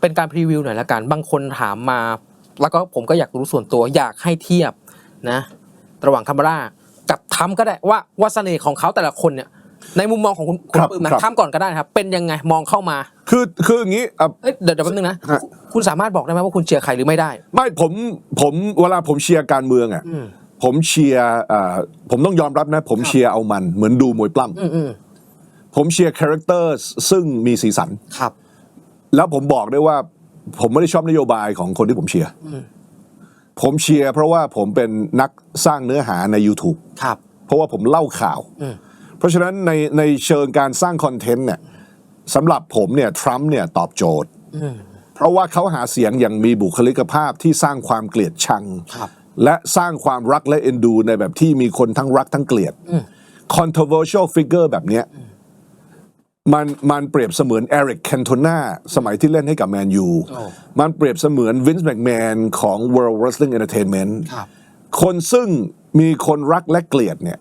เป็นการพรีวิวหน่อยละกันบางคนถามมา แล้วก็ผมก็อยากรู้ส่วนตัวอยากให้เทียบนะระหว่างคามาร่ากับทำก็ได้ว่าว่าเสน่ห์ของเขาแต่ละคนเนี่ยในมุมมองของคุณคุณครับปื้มนะครับทำก่อนก็ได้นะครับ เป็นยังไงมองเข้ามา คือคืออย่างนี้อะเอ้ยเดี๋ยวเดี๋ยวแป๊บนึงนะฮะคุณสามารถบอกได้ไหมว่าคุณเชียร์ใครหรือไม่ได้ ไม่ผมผมเวลาผมเชียร์การเมืองอะอืมผมเชียร์อ่าผมต้องยอมรับนะ ผมเชียร์เอามันเหมือนดูมวยปล้อืมอืมำผมเชียร์คาแรคเตอร์ซึ่งมีสีสันครับ แล้วผมบอกได้ว่า ผมไม่ได้ชอบนโยบายของคนที่ผมเชียร์ผมเชียร์เพราะว่าผมเป็นนักสร้างเนื้อหาใน YouTube ครับ เพราะว่าผมเล่าข่าวอืมเพราะฉะนั้นในในเชิงการสร้างคอนเทนต์เนี่ยสำหรับผมเนี่ยทรัมป์เนี่ยตอบโจทย์อืมเพราะว่าเขาหาเสียงอย่างมีบุคลิกภาพที่สร้างความเกลียดชังครับและสร้างความรักและเอ็นดูในแบบที่มีคนทั้งรักทั้งเกลียด controversial figure แบบเนี้ย มันมันเปรียบเสมือนเอริกแคนโทนาสมัยที่เล่นให้กับแมนยูโอ้มันเปรียบเสมือนวินส์แมกแมนของ World Wrestling Entertainment ครับคนซึ่งมีคนรักและเกลียดเนี่ย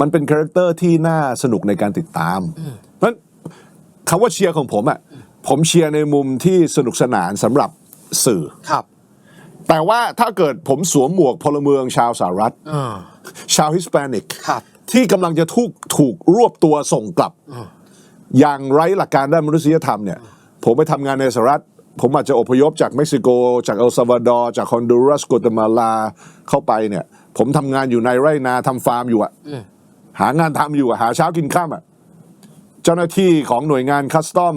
มันเป็นคาแรคเตอร์ที่น่าสนุกในการติดตามเพราะฉะนั้นคำว่าเชียร์ของผมอะผมเชียร์ในมุมที่สนุกสนานสำหรับสื่อครับแต่ว่าถ้าเกิดผมสวมหมวกพลเมืองชาวสหรัฐอ่าชาวฮิสแปนิกครับที่กำลังจะถูกถูกรวบตัวส่งกลับ อย่างไร้หลักการด้านมนุษยธรรมเนี่ยผมไปทำงานในสหรัฐ ผมอาจจะอพยพจากเม็กซิโก จากเอลซาวาดอร์จากฮอนดูรัสกัวเตมาลาเข้าไปเนี่ย ผมทำงานอยู่ในไร่นาทำฟาร์มอยู่อะหางานทำอยู่อะหาเช้ากินข้ามอะเจ้าหน้าที่ของหน่วยงานคัสตอม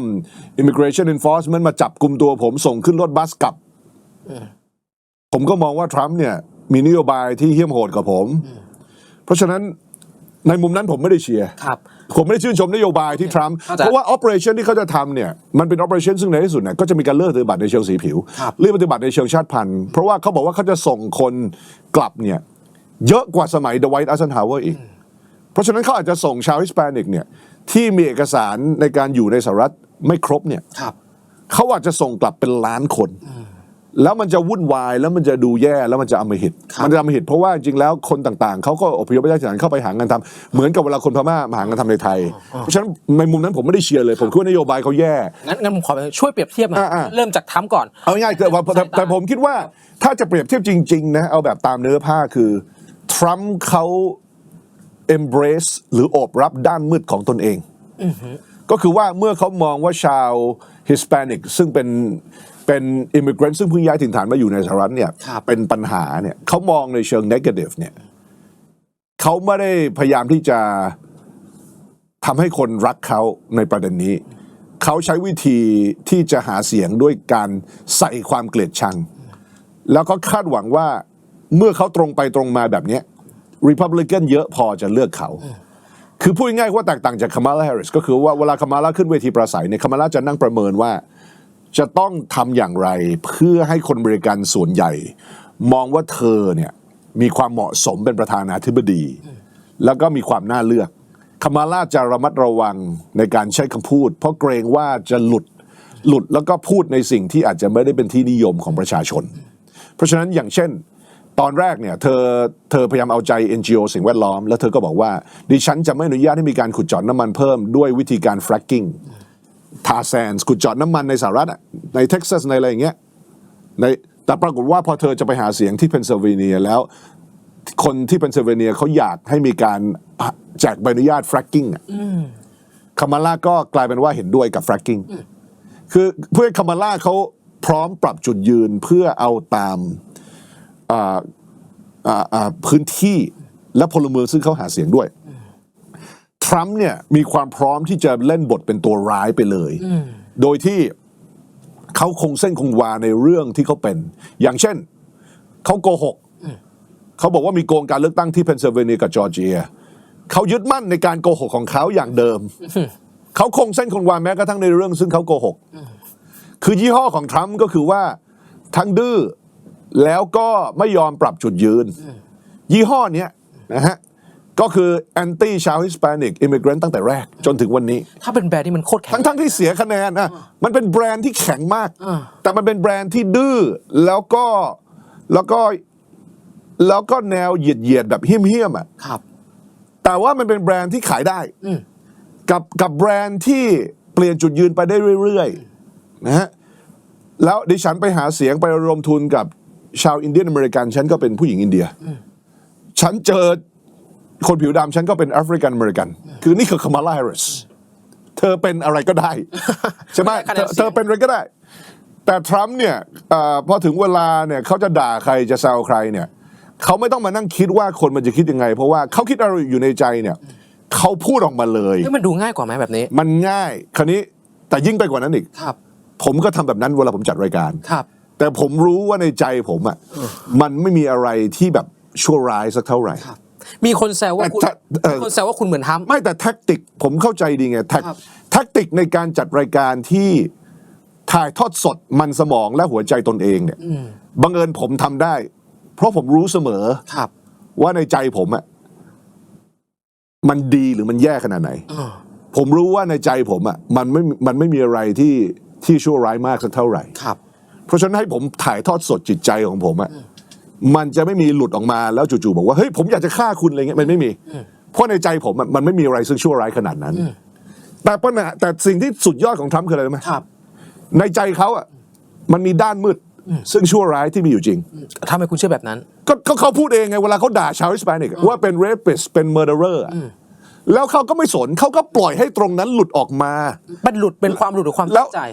อิมิเกรชัน n อนฟอร์สเมนต์มาจับกลุ่มตัวผมส่งขึ้นรถบัสกลับ ผมก็มองว่าทรัมป์เนี่ย มีนโยบายที่เหี้ยมโหดกับผม เพราะฉะนั้นในมุมนั้นผมไม่ได้เชียร์ครับ ผมไม่ได้ชื่นชมนโยบายที่ทรัมป์เข้าใจเพราะว่า operation ที่เขาจะทำเนี่ยมันเป็น operation ซึ่งในที่สุดเนี่ยก็จะมีการเลือกปฏิบัติในเชิงสีผิวครับเลือกปฏิบัติในเชิงชาติพันธุ์ เพราะว่าเขาบอกว่าเขาจะส่งคนกลับเนี่ยเยอะกว่าสมัย The White Eisenhower อีก เพราะฉะนั้นเขาอาจจะส่งชาวฮิสแปนิกเนี่ยที่มีเอกสารในการอยู่ในสหรัฐไม่ครบเนี่ยครับเขาอาจจะส่งกลับเป็นล้านคน แล้วมันจะวุ่นวายแล้วมันจะดูแย่แล้วมันจะอำมหิตครับมันจะอำมหิตเพราะว่าจริงแล้วคนต่างๆเขาก็อพยพไปจากที่นั้นเข้าไปหางานทำเหมือนกับเวลาคนพม่ามาหางานทำในไทย เพราะฉะนั้นในมุมนั้นผมไม่ได้เชียร์เลย ผมคิดว่านโยบายเขาแย่งั้นงั้นผมขอช่วยเปรียบเทียบหน่อยอ่าๆเริ่มจากทำก่อนเอาง่ายๆแต่ว่าแต่แต่ผมคิดว่าถ้าจะเปรียบเทียบจริงๆนะเอาแบบตามเนื้อผ้าคือทรัมป์เขา embrace หรือโอบรับด้านมืดของตนเองก็คือว่าเมื่อเขามองว่าชาวฮิสแปนิกซึ่งเป็น เป็นอิมิเกรนซึ่งเพิ่งย้ายถิ่นฐานมาอยู่ในสหรัฐเนี่ยครับเป็นปัญหาเนี่ยเขามองในเชิง negative เนี่ยเขาไม่ได้พยายามที่จะทำให้คนรักเขาในประเด็นนี้ เขาใช้วิธีที่จะหาเสียงด้วยการใส่ความเกลียดชัง แล้วก็คาดหวังว่าเมื่อเขาตรงไปตรงมาแบบเนี้ย Republican เยอะพอจะเลือกเขาคือพูดง่ายๆว่าแตกต่างจากคามาลาแฮร์ริสก็คือว่าเวลาคามาลาขึ้นเวทีปราศัยเนี่ยคามาลาจะนั่งประเมินว่า จะต้องทำอย่างไรเพื่อให้คนบริการส่วนใหญ่ มองว่าเธอเนี่ยมีความเหมาะสมเป็นประธานาธิบดี แล้วก็มีความน่าเลือกคามาลาจะระมัดระวังในการใช้คำพูด เพราะเกรงว่าจะหลุดหลุดแล้วก็พูดในสิ่งที่อาจจะไม่ได้เป็นที่นิยมของประชาชน เพราะฉะนั้นอย่างเช่น ตอนแรกเนี่ยเธอเธอพยายามเอาใจ NGO สิ่งแวดล้อม แล้วเธอก็บอกว่า ดิฉันจะไม่อนุญาตให้มีการขุดเจาะน้ำมันเพิ่มด้วยวิธีการ fracking ทาแซนขุดเจาะน้ำมันในสหรัฐอะในเท็กซัสในอะไรอย่างเงี้ยในแต่ปรากฏว่าพอเธอจะไปหาเสียงที่เพนซิลเวเนียแล้ว คนที่เพนซิลเวเนียเขาอยากให้มีการแจกใบอนุญาต fracking อะคามาล่าก็กลายเป็นว่าเห็นด้วยกับ fracking คือเพื่อคามาล่าเขาพร้อมปรับจุดยืนเพื่อเอาตามอ่าอ่าอ่าพื้นที่และพลเมืองซึ่งเขาหาเสียงด้วย ทรัมป์เนี่ยมีความพร้อมที่จะเล่นบทเป็นตัวร้ายไปเลย โดยที่เขาคงเส้นคงวาในเรื่องที่เขาเป็น อย่างเช่นเขาโกหกเขาบอกว่ามีโกงการเลือกตั้งที่เพนซิลเวเนียกับจอร์เจียเขายึดมั่นในการโกหกของเขาอย่างเดิม เขาคงเส้นคงวาแม้กระทั่งในเรื่องซึ่งเขาโกหก คือยี่ห้อของทรัมป์ก็คือว่าทั้งดื้อแล้วก็ไม่ยอมปรับจุดยืน ยี่ห้อเนี้ยนะฮะ ก็คือแอนตี้ชาวฮิสแปนิกอิมิเกรนต์ตั้งแต่แรกจนถึงวันนี้ ถ้าเป็นแบรนด์ที่มันโคตรแข็ง ทั้งทั้งที่เสียคะแนนนะมันเป็นแบรนด์ที่แข็งมาก อ่า แต่มันเป็นแบรนด์ที่ดื้อแล้วก็แล้วก็แล้วก็แนวเหยียดเหยียดๆแบบเหี้ยมๆอะครับ แต่ว่ามันเป็นแบรนด์ที่ขายได้ อืม กับกับแบรนด์ที่เปลี่ยนจุดยืนไปได้เรื่อยๆนะฮะแล้วดิฉันไปหาเสียงไประดมทุนกับชาวอินเดียนอเมริกัน ฉันก็เป็นผู้หญิงอินเดีย ฉันเจอ คนผิวดำฉันก็เป็นแอฟริกันอเมริกัน คือนี่คือคามาลาแฮร์ริสเธอเป็นอะไรก็ได้ ใช่ไหมไม่ได้คะแนเธอนเสียงเธอเป็นอะไรก็ได้ แต่ทรัมป์เนี่ยเออพอถึงเวลาเนี่ยเขาจะด่าใครจะแซวใครเนี่ยเขาไม่ต้องมานั่งคิดว่าคนมันจะคิดยังไง เพราะว่าเขาคิดอะไรอยู่ในใจเนี่ยเขาพูดออกมาเลยเฮ้ยมันดูง่ายกว่าไหมแบบนี้ มันง่าย คราวนี้แต่ยิ่งไปกว่านั้นอีกครับ ผมก็ทำแบบนั้นเวลาผมจัดรายการครับ แต่ผมรู้ว่าในใจผมอะมันไม่มีอะไรที่แบบชั่วร้ายสักเท่าไหร่ มีคนแซวว่าคุณแต่เอ่อ มีคนแซวว่าคุณเหมือนทรัมป์ไม่แต่แท็กติกผมเข้าใจดีไงแท็กครับแท็กติกในการจัดรายการที่ถ่ายทอดสดมันสมองและหัวใจตนเองเนี่ยบังเอิญผมทำได้ เพราะผมรู้เสมอครับ ว่าในใจผมอะมันดีหรือมันแย่ขนาดไหนอ่าผมรู้ว่าในใจผมอะมันไม่มันไม่มีอะไรที่ที่ชั่วร้ายมากสักเท่าไหร่ ครับ เพราะฉะนั้นให้ผมถ่ายทอดสดจิตใจของผมอะ มันจะไม่มีหลุดออกมาแล้วจู่ๆบอกว่าเฮ้ยผมอยากจะฆ่าคุณอะไรเงี้ยมันไม่มี เพราะในใจผมอะมันไม่มีอะไรซึ่งชั่วร้ายขนาดนั้น แต่ปัญหาแต่สิ่งที่สุดยอดของทรัมป์คืออะไรรู้ไหมครับ ในใจเขาอะมันมีด้านมืดซึ่งชั่วร้ายที่มีอยู่จริง ทำไมคุณเชื่อแบบนั้น ก็ก็เขาพูดเองไงเวลาเขาด่าชาวฮิสแปนิกว่าเป็น rapist เป็น murderer อะแล้วเขาก็ไม่สนเขาก็ปล่อยให้ตรงนั้นหลุดออกมา มันหลุดเป็นความหลุดหรือความแล้ตั้วงใจ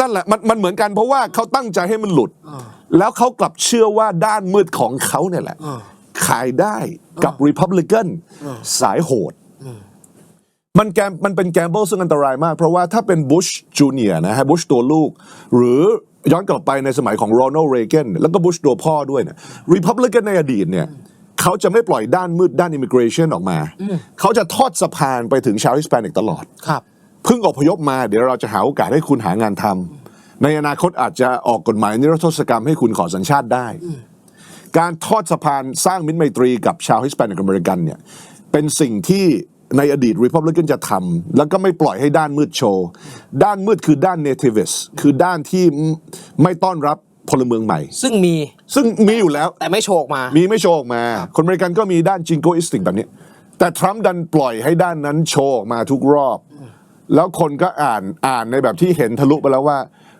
นั่นแหละมันมันเหมือนกันเพราะว่าเขาตั้งใจให้มันหลุด แล้วเขากลับเชื่อว่าด้านมืดของเขาเนี่ยแหละ ขายได้กับ Republican สายโหด มันแกมมันเป็นแกมเบิลซึ่งอันตรายมาก เพราะว่าถ้าเป็นบุชจูเนียนะฮะบุชตัวลูก หรือย้อนกลับไปในสมัยของโรนัลด์เรเกนแล้วก็บุชตัวพ่อด้วยเนี่ย Republican ในอดีตเนี่ยเขาจะไม่ปล่อยด้านมืดด้านอิมิเกรชันออกมา เขาจะทอดสะพานไปถึงชาวฮิสแปนิกตลอดครับเพิ่งอพยพมาเดี๋ยวเราจะหาโอกาสให้คุณหางานทำ ในอนาคตอาจจะออกกฎหมายนิรโทษกรรมให้คุณขอสัญชาติได้ การทอดสะพานสร้างมิตรไมตรีกับชาวฮิสแปนิกอเมริกันเนี่ยเป็นสิ่งที่ในอดีต Republican จะทำแล้วก็ไม่ปล่อยให้ด้านมืดโชว์ ด้านมืดคือด้าน nativist คือด้านที่ไม่ต้อนรับพลเมืองใหม่ ซึ่งมี ซึ่งมีอยู่แล้ว แต่ไม่โชว์ออกมา มีไม่โชว์ออกมา คนอเมริกันก็มีด้านจิงโกอิสติกแบบนี้ แต่ทรัมป์ดันปล่อยให้ด้านนั้นโชว์ออกมาทุกรอบ แล้วคนก็อ่านอ่านในแบบที่เห็นทะลุไปแล้วว่า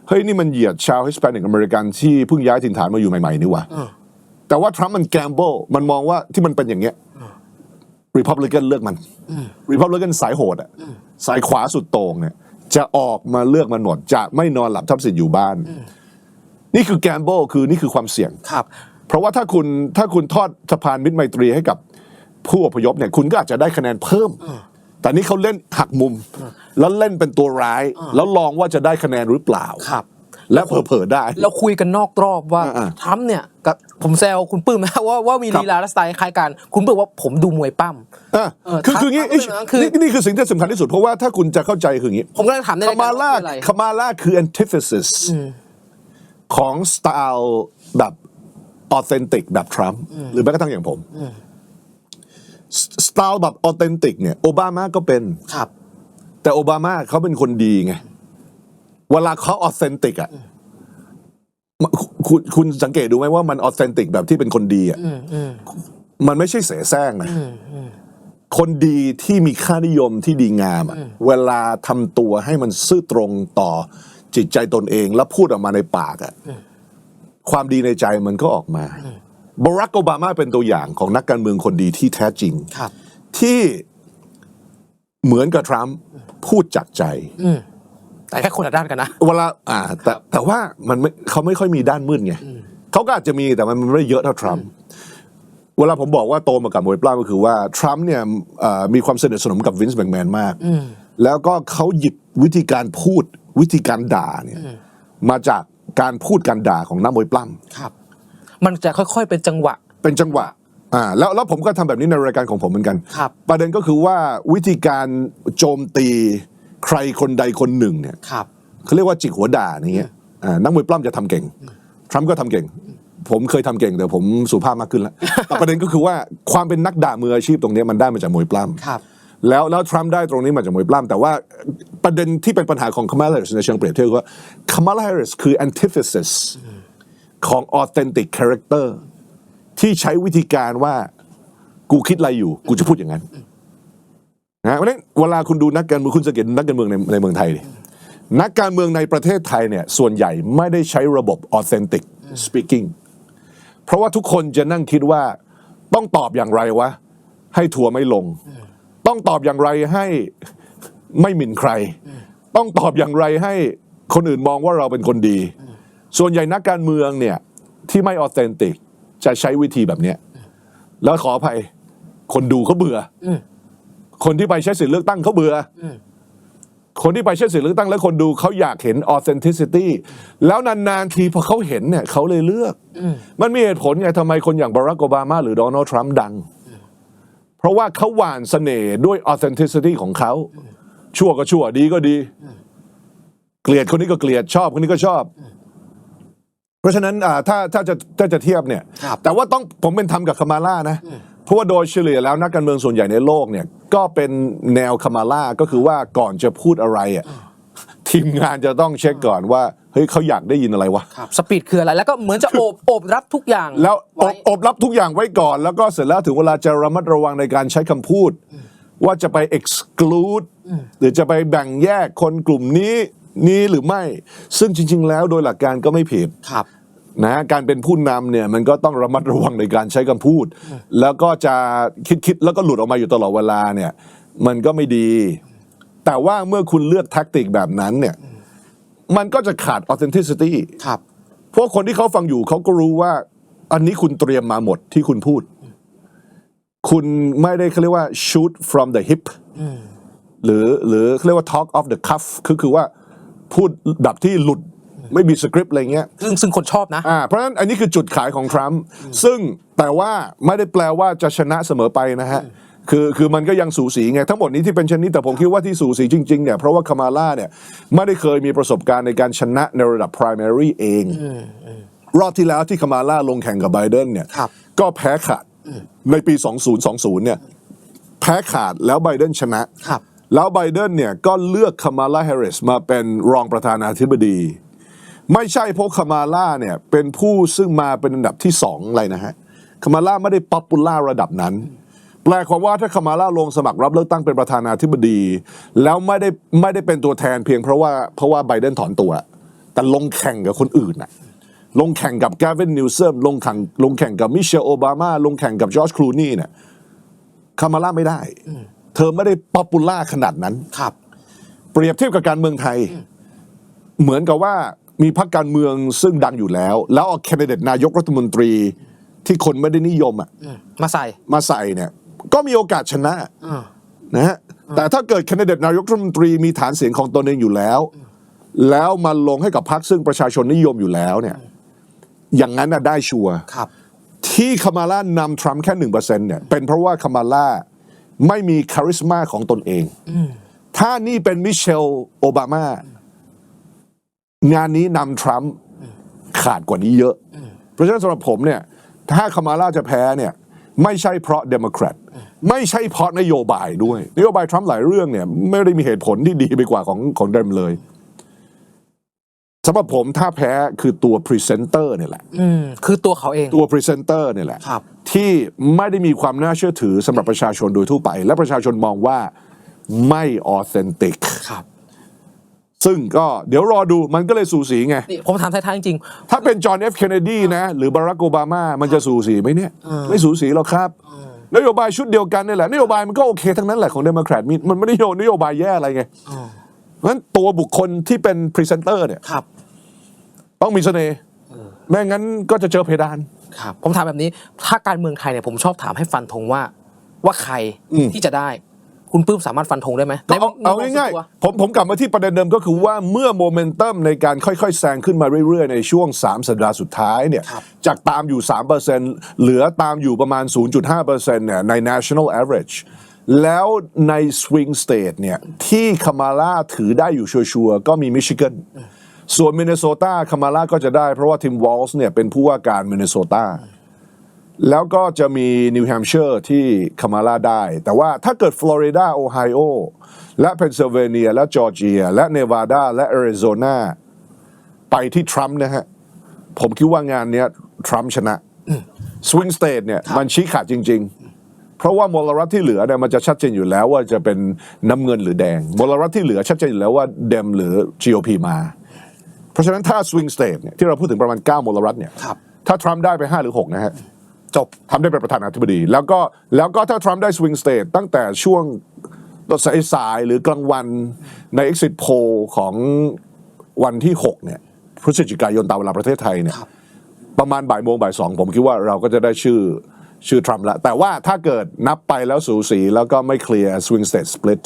เฮ้ยนี่มันเหยียดชาวฮิสแปนิกอเมริกันที่เพิ่งย้ายถิ่นฐานมาอยู่ใหม่ ๆ นี่หว่าแต่ว่าทรัมป์มันแกมเบิลมันมองว่าที่มันเป็นอย่างเงี้ยรีพับลิกันเลือกมันรีพับลิกันสายโหดอะสายขวาสุดโต่งเนี่ยจะออกมาเลือกมันหมดจะไม่นอนหลับทับสิทธิ์อยู่บ้าน นี่คือแกมเบิลคือนี่คือความเสี่ยงครับ เพราะว่าถ้าคุณถ้าคุณทอดสะพานมิตรไมตรีให้กับผู้อพยพเนี่ยคุณก็อาจจะได้คะแนนเพิ่ม แต่นี่เขาเล่นหักมุม แล้วเล่นเป็นตัวร้าย แล้วลองว่าจะได้คะแนนหรือเปล่าครับ และเผลอๆได้ เราคุยกันนอกรอบว่าอ่าทรัมป์เนี่ยกับผมแซวคุณปื้มนะว่าว่ามีครับลีลาและสไตล์คล้ายกัน คุณปื้มว่าผมดูมวยปั้มอะเออคือคืองี้ทักทักเรื่องนั้นคือนี่นี่คือสิ่งที่สำคัญที่สุด เพราะว่าถ้าคุณจะเข้าใจคืออย่างนี้ ผมก็เลยถามในคารายมาการล่าว่าคืออะไรคามาล่าคือ antithesis ของสไตล์แบบออเทนติกแบบทรัมป์หรือแม้กระทั่งอย่างผม สไตล์แบบออเทนติกเนี่ยโอบามาก็เป็น ครับ แต่โอบามาเขาเป็นคนดีไง เวลาเขาออเทนติกอะมคุณคุณสังเกตดูไหมว่ามันออเทนติกแบบที่เป็นคนดีอะมันไม่ใช่เสแสร้งนะคนดีที่มีค่านิยมที่ดีงามอะเวลาทำตัวให้มันซื่อตรงต่อจิตใจตนเอง แล้วพูดออกมาในปากอะความดีในใจมันก็ออกมา บารักโอบามาเป็นตัวอย่างของนักการเมืองคนดีที่แท้จริงครับ ที่เหมือนกับทรัมป์พูดจากใจแต่แค่คนละด้านกันนะเวลาอ่า แต่แต่ว่ามันไม่เขาไม่ค่อยมีด้านมืดไงเขาก็อาจจะมีแต่มันไม่ได้เยอะเท่าทรัมป์เวลาผมบอกว่าโตมากับมวยปล้ำก็คือว่าทรัมป์เนี่ยเอ่อมีความสนิทสนมกับวินส์แบงแมนมากแล้วก็เขาหยิบวิธีการพูดวิธีการด่าเนี่ยมาจากการพูดการด่าของนักมวยปล้ำครับ มันจะค่อยๆเป็นจังหวะ เป็นจังหวะอ่าแล้วแล้วผมก็ทำแบบนี้ในรายการของผมเหมือนกัน ครับ ประเด็นก็คือว่าวิธีการโจมตีใครคนใดคนหนึ่งเนี่ย ครับ เขาเรียกว่าจิกหัวด่าอย่างเงี้ยอ่านักมวยปล้ำจะทำเก่ง ทรัมป์ก็ทำเก่ง ผมเคยทำเก่งแต่ผมสุภาพมากขึ้นแล้ว แต่ประเด็นก็คือว่าความเป็นนักด่ามืออาชีพตรงเนี้ยมันได้มาจากมวยปล้ำ ครับ แล้วแล้วทรัมป์ได้ตรงนี้มาจากมวยปล้ำแต่ว่าประเด็นที่เป็นปัญหาของคามาลา r ริสในเชิงเปรียบเทียบว่าคามาลา r ริสคือ antithesis ของ authentic character ที่ใช้วิธีการว่ากูคิดอะไรอยู่ กูจะพูดอย่างนั้นนะเพราะนั้นเวลาคุณดูนักการเมืองคุณสังเกตนักการเมืองในในเมืองไทยดินักการเมืองในประเทศไทยเนี่ยส่วนใหญ่ไม่ได้ใช้ระบบ authentic speaking เพราะว่าทุกคนจะนั่งคิดว่าต้องตอบอย่างไรวะ ให้ทัวไม่ลง ต้องตอบอย่างไรให้ไม่หมิ่นใคร ต้องตอบอย่างไรให้คนอื่นมองว่าเราเป็นคนดี ส่วนใหญ่นักการเมืองเนี่ยที่ไม่ authentic จะใช้วิธีแบบเนี้ยแล้วขออภัยคนดูเขาเบื่ออมคนที่ไปใช้สิทธิเลือกตั้งเขาเบื่ออมคนที่ไปใช้สิทธิเลือกตั้งแล้วคนดูเขาอยากเห็น authenticity แล้วนานๆทีพอเขาเห็นเนี่ยเขาเลยเลือก มันมีเหตุผลไงทำไมคนอย่างบารักโอบามาหรือโดนัลด์ทรัมป์ดัง เพราะว่าเขาหว่านเสน่ห์ด้วย authenticity ของเขาชั่วก็ชั่วดีก็ดี เกลียดคนนี้ก็เกลียดชอบคนนี้ก็ชอบ เพราะฉะนั้นอ่าถ้าถ้าจะถ้าจะเทียบเนี่ย ครับ แต่ว่าต้องผมเป็นธรรมกับคามาล่านะ เพราะว่าโดยเฉลี่ยแล้วนักการเมืองส่วนใหญ่ในโลกเนี่ย ก็เป็นแนวคามาล่าก็คือว่าก่อนจะพูดอะไรอะทีมงานจะต้องเช็คก่อนว่าเฮ้ยเขาอยากได้ยินอะไรวะครับสปีดคืออะไร แล้วก็เหมือนจะโอบโอบรับทุกอย่างแล้วอไว้บอบรับทุกอย่างไว้ก่อน แล้วก็เสร็จแล้วถึงเวลาจะระมัดระวังในการใช้คำพูด ว่าจะไป exclude หรือจะไปแบ่งแยกคนกลุ่มนี้ นี้หรือไม่ ซึ่งจริง ๆ แล้วโดยหลักการก็ไม่ผิดครับ นะการเป็นผู้นำเนี่ยมันก็ต้องระมัดระวังในการใช้คำพูด แล้วก็จะคิดคิดแล้วก็หลุดออกมาอยู่ตลอดเวลาเนี่ย มันก็ไม่ดี แต่ว่าเมื่อคุณเลือกแท็กติกแบบนั้นเนี่ย มันก็จะขาด authenticity ครับเพราะคนที่เขาฟังอยู่เขาก็รู้ว่า อันนี้คุณเตรียมมาหมดที่คุณพูด คุณไม่ได้เขาเรียกว่า shoot from the hip หรือหรือเขาเรียกว่า talk off the cuff คือคือว่า พูดแบบที่หลุดไม่มีสคริปต์อะไรเงี้ยซึ่งซึ่งคนชอบนะอ่าเพราะฉะนั้นอันนี้คือจุดขายของทรัมป์ซึ่งแต่ว่าไม่ได้แปลว่าจะชนะเสมอไปนะฮะคือคือมันก็ยังสูสีไง ทั้งหมดนี้ที่เป็นเช่นนี้แต่ผมคิดว่าที่สูสีจริงๆเนี่ยเพราะว่าคามาล่าเนี่ยไม่ได้เคยมีประสบการณ์ในการชนะในระดับ primary เอง รอบที่แล้วที่คามาล่าลงแข่งกับไบเดนเนี่ยครับก็แพ้ขาดในปี 2020 เนี่ยแพ้ขาดแล้วไบเดนชนะครับ แล้วไบเดนเนี่ยก็เลือกคามาลาแฮร์ริสมาเป็นรองประธานาธิบดี ไม่ใช่เพราะคามาลาเนี่ยเป็นผู้ซึ่งมาเป็นอันดับที่สองอะไรนะฮะคามาลาไม่ได้ป๊อปปูล่าระดับนั้น แปลความว่าถ้าคามาลาลงสมัครรับเลือกตั้งเป็นประธานาธิบดี แล้วไม่ได้ไม่ได้เป็นตัวแทนเพียงเพราะว่าเพราะว่าไบเดนถอนตัว แต่ลงแข่งกับคนอื่นน่ะลงแข่งกับแกเวินนิวเซมลงแข่งลงแข่งกับมิเชลโอบามา ลงแข่งกับจอร์จคลูนี่เนี่ยคามาลาไม่ได้ เธอไม่ได้ป๊อปปูล่าขนาดนั้น ครับ เปรียบเทียบกับการเมืองไทย เหมือนกับว่ามีพรรคการเมืองซึ่งดังอยู่แล้ว แล้วเอาแคนดิเดตนายกรัฐมนตรีที่คนไม่ได้นิยมอะอืมมาใส่มาใส่เนี่ย ก็มีโอกาสชนะอ่านะฮะแต่ถ้าเกิดแคนดิเดตนายกรัฐมนตรีมีฐานเสียงของตนเองอยู่แล้ว แล้วมาลงให้กับพรรคซึ่งประชาชนนิยมอยู่แล้วเนี่ย อย่างนั้นน่ะได้ชัวร์ครับที่คามาล่านำทรัมป์แค่หนึ่งเปอร์เซ็นต์เนี่ยเป็นเพราะว่าคามาล่า ไม่มีคาริสมาของตนเอง ถ้านี่เป็นมิเชลโอบามางานนี้นำทรัมป์ขาดกว่านี้เยอะ เพราะฉะนั้นสำหรับผมเนี่ย ถ้าคามาล่าจะแพ้เนี่ยไม่ใช่เพราะเดโมแครตไม่ใช่เพราะนโยบายด้วย นโยบายทรัมป์หลายเรื่องเนี่ย ไม่ได้มีเหตุผลที่ดีไปกว่าของของเดมเลย สำหรับผมถ้าแพ้คือตัวพรีเซนเตอร์เนี่ยแหละ อืมคือตัวเขาเอง ตัวพรีเซนเตอร์เนี่ยแหละ ครับ ที่ไม่ได้มีความน่าเชื่อถือสำหรับประชาชนโดยทั่วไป และประชาชนมองว่าไม่ออเทนติก ครับ ซึ่งก็เดี๋ยวรอดูมันก็เลยสูสีไง นี่ผมถามท้ายๆจริง ถ้าเป็นจอห์นเอฟเคนเนดีนะ หรือบารักโอบามา มันจะสูสีไหมเนี่ย ไม่สูสีหรอกครับ นโยบายชุดเดียวกันนี่แหละ นโยบายมันก็โอเคทั้งนั้นแหละของเดโมแครตมีมันไม่ได้โยนโยบายแย่อะไรไงอ๋อ เพราะฉะนั้นตัวบุคคลที่เป็นพรีเซนเตอร์เนี่ยๆครับ ต้องมีเสน่ห์ไม่งั้นก็จะเจอเพดาน ครับผมถามแบบนี้ ถ้าการเมืองไทยเนี่ยผมชอบถามให้ฟันธงว่า ว่าใครอืม ที่จะได้ คุณปื้มสามารถฟันธงได้ไหมก็เอาในเอาในง่ายส่วนตัวๆผมผมกลับมาที่ประเด็นเดิมก็คือว่าเมื่อโมเมนตัมในการค่อยๆ แซงขึ้นมาเรื่อยๆ ในช่วง 3 สัปดาห์สุดท้ายเนี่ยครับจากตามอยู่ 3%เหลือตามอยู่ประมาณ 0.5%เนี่ยใน national average แล้วใน swing state เนี่ยที่คามาล่าถือได้อยู่ชัวร์ๆก็มีมิชิแกนส่วนมินนิโซตาคามาล่าก็จะได้เพราะว่าทิมวอลส์เนี่ยเป็นผู้ว่าการมินนิโซตาแล้วก็จะมีนิวแฮมเชอร์ที่คามาลาได้ แต่ว่าถ้าเกิดฟลอริดาโอไฮโอและเพนซิลเวเนีย และจอร์เจีย และเนวาดา และแอริโซนาไปที่ทรัมป์นะฮะ ผมคิดว่างานเนี้ยทรัมป์ชนะ สวิงสเตทเนี่ย มันชี้ขาดจริง ๆ เพราะว่ามลรัฐที่เหลือเนี่ยมันจะชัดเจนอยู่แล้วว่าจะเป็นน้ำเงินหรือแดง มลรัฐที่เหลือชัดเจนอยู่แล้วว่าเดมหรือ GOP มา เพราะฉะนั้นถ้า swing state เนี่ยที่เราพูดถึงประมาณ 9 มลรัฐเนี่ยครับถ้าทรัมป์ได้ไป 5 หรือ 6 นะฮะจบทำได้เป็นประธานาธิบดี แล้วก็แล้วก็ถ้าทรัมป์ได้ swing state ตั้งแต่ช่วงสายๆหรือกลางวันใน exit poll ของวันที่ 6 เนี่ยพฤศจิกายนตามเวลาประเทศไทยเนี่ยครับประมาณบ่ายโมงบ่ายสองผมคิดว่าเราก็จะได้ชื่อ ชื่อทรัมป์ละแต่ว่าถ้าเกิดนับไปแล้วสูสีแล้วก็ไม่เคลียร์ swing state split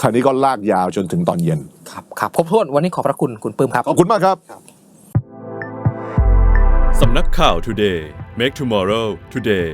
คราวนี้ก็ลากยาวจนถึงตอนเย็น ครับครับครบถ้วนวันนี้ขอบพระคุณคุณปื้มครับ ขอบคุณมากครับ สำนักข่าว Today Make Tomorrow Today